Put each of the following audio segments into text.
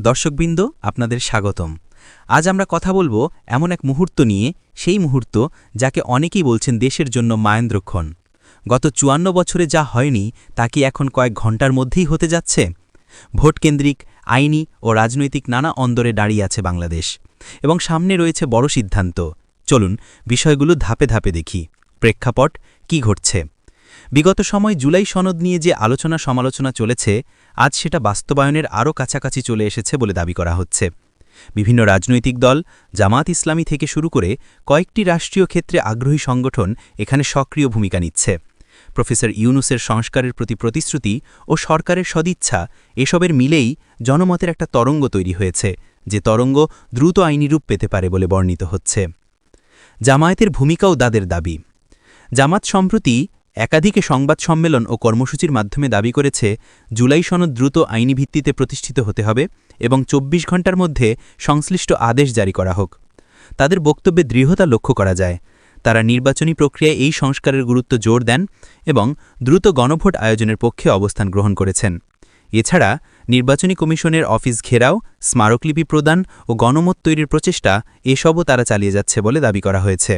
দর্শকবৃন্দ, আপনাদের স্বাগতম। আজ আমরা কথা বলব এমন এক মুহূর্ত নিয়ে, সেই মুহূর্ত যাকে অনেকেই বলছেন দেশের জন্য মায়েন্দ্রক্ষণ। গত চুয়ান্ন বছরে যা হয়নি, তা কি এখন কয়েক ঘণ্টার মধ্যেই হতে যাচ্ছে? ভোটকেন্দ্রিক আইনি ও রাজনৈতিক নানা অন্দরে দাঁড়িয়ে আছে বাংলাদেশ এবং সামনে রয়েছে বড় সিদ্ধান্ত। চলুন বিষয়গুলো ধাপে ধাপে দেখি। প্রেক্ষাপট, কি ঘটছে? বিগত সময় জুলাই সনদ নিয়ে যে আলোচনা সমালোচনা চলেছে, আজ সেটা বাস্তবায়নের আরও কাছাকাছি চলে এসেছে বলে দাবি করা হচ্ছে। বিভিন্ন রাজনৈতিক দল জামাত ইসলামী থেকে শুরু করে কয়েকটি রাষ্ট্রীয় ক্ষেত্রে আগ্রহী সংগঠন এখানে সক্রিয় ভূমিকা নিচ্ছে। প্রফেসর ইউনুসের সংস্কারের প্রতি প্রতিশ্রুতি ও সরকারের সদিচ্ছা এসবের মিলেই জনমতের একটা তরঙ্গ তৈরি হয়েছে, যে তরঙ্গ দ্রুত আইনি রূপ পেতে পারে বলে বর্ণিত হচ্ছে। জামায়াতের ভূমিকাও দাদের দাবি। জামাত সম্প্রতি একাধিকে সংবাদ সম্মেলন ও কর্মসূচির মাধ্যমে দাবি করেছে, জুলাই সনদ দ্রুত আইনি ভিত্তিতে প্রতিষ্ঠিত হতে হবে এবং ২৪ ঘণ্টার মধ্যে সংশ্লিষ্ট আদেশ জারি করা হোক। তাদের বক্তব্যে দৃঢ়তা লক্ষ্য করা যায়। তারা নির্বাচনী প্রক্রিয়ায় এই সংস্কারের গুরুত্ব জোর দেন এবং দ্রুত গণভোট আয়োজনের পক্ষে অবস্থান গ্রহণ করেছেন। এছাড়া, নির্বাচনী কমিশনের অফিস ঘেরাও, স্মারকলিপি প্রদান ও গণমত তৈরির প্রচেষ্টা এসবও তারা চালিয়ে যাচ্ছে বলে দাবি করা হয়েছে।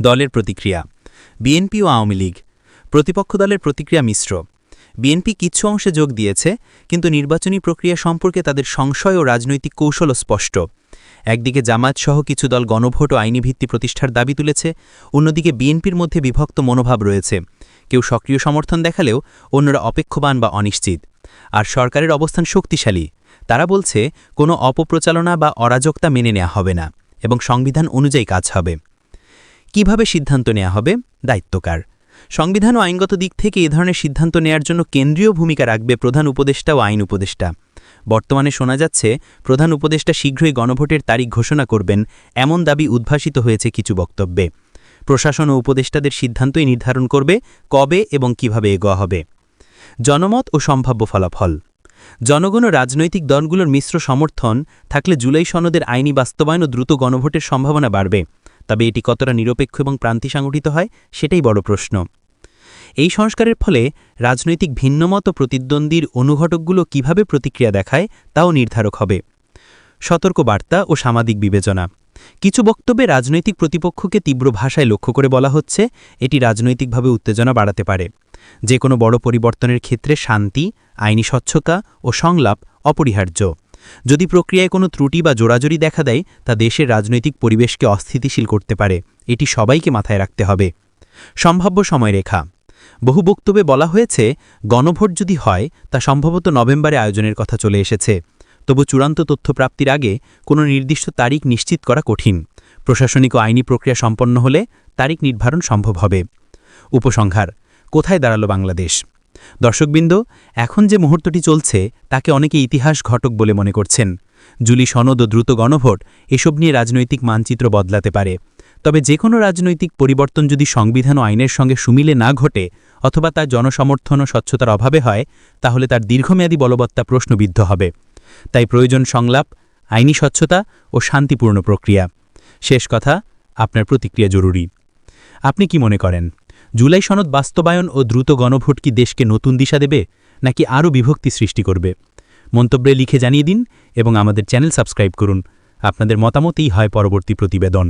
দলের প্রতিক্রিয়া বিএনপি ও আওয়ামী লীগ, প্রতিপক্ষ দলের প্রতিক্রিয়া মিশ্র। বিএনপি কিছু অংশে যোগ দিয়েছে, কিন্তু নির্বাচনী প্রক্রিয়া সম্পর্কে তাদের সংশয় ও রাজনৈতিক কৌশলও স্পষ্ট একদিকে জামায়াতসহ কিছু দল গণভোট ও আইনি ভিত্তি প্রতিষ্ঠার দাবি তুলেছে, অন্যদিকে বিএনপির মধ্যে বিভক্ত মনোভাব রয়েছে। কেউ সক্রিয় সমর্থন দেখালেও অন্যরা অপেক্ষবান বা অনিশ্চিত। আর সরকারের অবস্থান শক্তিশালী। তারা বলছে, কোনো অপপ্রচালনা বা অরাজকতা মেনে নেওয়া হবে না, এবং সংবিধান অনুযায়ী কাজ হবে। কীভাবে সিদ্ধান্ত নেওয়া হবে? দায়িত্বকার। সংবিধান ও আইনগত দিক থেকে এ ধরনের সিদ্ধান্ত নেয়ার জন্য কেন্দ্রীয় ভূমিকা রাখবে প্রধান উপদেষ্টা ও আইন উপদেষ্টা। বর্তমানে শোনা যাচ্ছে, প্রধান উপদেষ্টা শীঘ্রই গণভোটের তারিখ ঘোষণা করবেন, এমন দাবি উদ্ভাসিত হয়েছে কিছু বক্তব্যে। প্রশাসন ও উপদেষ্টাদের সিদ্ধান্তই নির্ধারণ করবে কবে এবং কীভাবে এগোয়া হবে। জনমত ও সম্ভাব্য ফলাফল। জনগণ ও রাজনৈতিক দলগুলোর মিশ্র সমর্থন থাকলে জুলাই সনদের আইনি বাস্তবায়ন ও দ্রুত গণভোটের সম্ভাবনা বাড়বে। তবে এটি কতটা নিরপেক্ষ এবং প্রান্তি সংগঠিত হয় সেটাই বড় প্রশ্ন। এই সংস্কারের ফলে রাজনৈতিক ভিন্নমত প্রতিদ্বন্দ্বীর অনুঘটকগুলো কীভাবে প্রতিক্রিয়া দেখায় তাও নির্ধারক হবে। সতর্ক বার্তা ও সামাজিক বিবেচনা। কিছু বক্তব্যে রাজনৈতিক প্রতিপক্ষকে তীব্র ভাষায় লক্ষ্য করে বলা হচ্ছে, এটি রাজনৈতিকভাবে উত্তেজনা বাড়াতে পারে। যে কোনো বড় পরিবর্তনের ক্ষেত্রে শান্তি, আইনি স্বচ্ছতা ও সংলাপ অপরিহার্য। যদি প্রক্রিয়ায় কোনো ত্রুটি বা জোড়াজড়ি দেখা দেয়, তা দেশের রাজনৈতিক পরিবেশকে অস্থিতিশীল করতে পারে। এটি সবাইকে মাথায় রাখতে হবে। সম্ভাব্য সময়রেখা। বহু বক্তব্যে বলা হয়েছে, গণভোট যদি হয়, তা সম্ভবত নভেম্বরে আয়োজনের কথা চলে এসেছে। তবু চূড়ান্ত তথ্য প্রাপ্তির আগে কোনো নির্দিষ্ট তারিখ নিশ্চিত করা কঠিন। প্রশাসনিক ও আইনি প্রক্রিয়া সম্পন্ন হলে তারিখ নির্ধারণ সম্ভব হবে। উপসংহার, কোথায় দাঁড়াল বাংলাদেশ? দর্শকবৃন্দ, এখন যে মুহূর্তটি চলছে, তাকে অনেকে ইতিহাস ঘটক বলে মনে করছেন। জুলি সনদ ও দ্রুত গণভোট এসব নিয়ে রাজনৈতিক মানচিত্র বদলাতে পারে। তবে যে কোনো রাজনৈতিক পরিবর্তন যদি সংবিধান ও আইনের সঙ্গে সুমিলে না ঘটে, অথবা তার জনসমর্থন ও স্বচ্ছতার অভাবে হয়, তাহলে তার দীর্ঘমেয়াদী বলবত্তা প্রশ্নবিদ্ধ হবে। তাই প্রয়োজন সংলাপ, আইনি স্বচ্ছতা ও শান্তিপূর্ণ প্রক্রিয়া। শেষ কথা, আপনার প্রতিক্রিয়া জরুরি। আপনি কি মনে করেন? জুলাই সনদ বাস্তবায়ন ও দ্রুত গণভোট কি দেশকে নতুন দিশা দেবে নাকি আরও বিভক্তি সৃষ্টি করবে? মন্তব্যে লিখে জানিয়ে দিন এবং আমাদের চ্যানেল সাবস্ক্রাইব করুন। আপনাদের মতামতই হয় পরবর্তী প্রতিবেদন।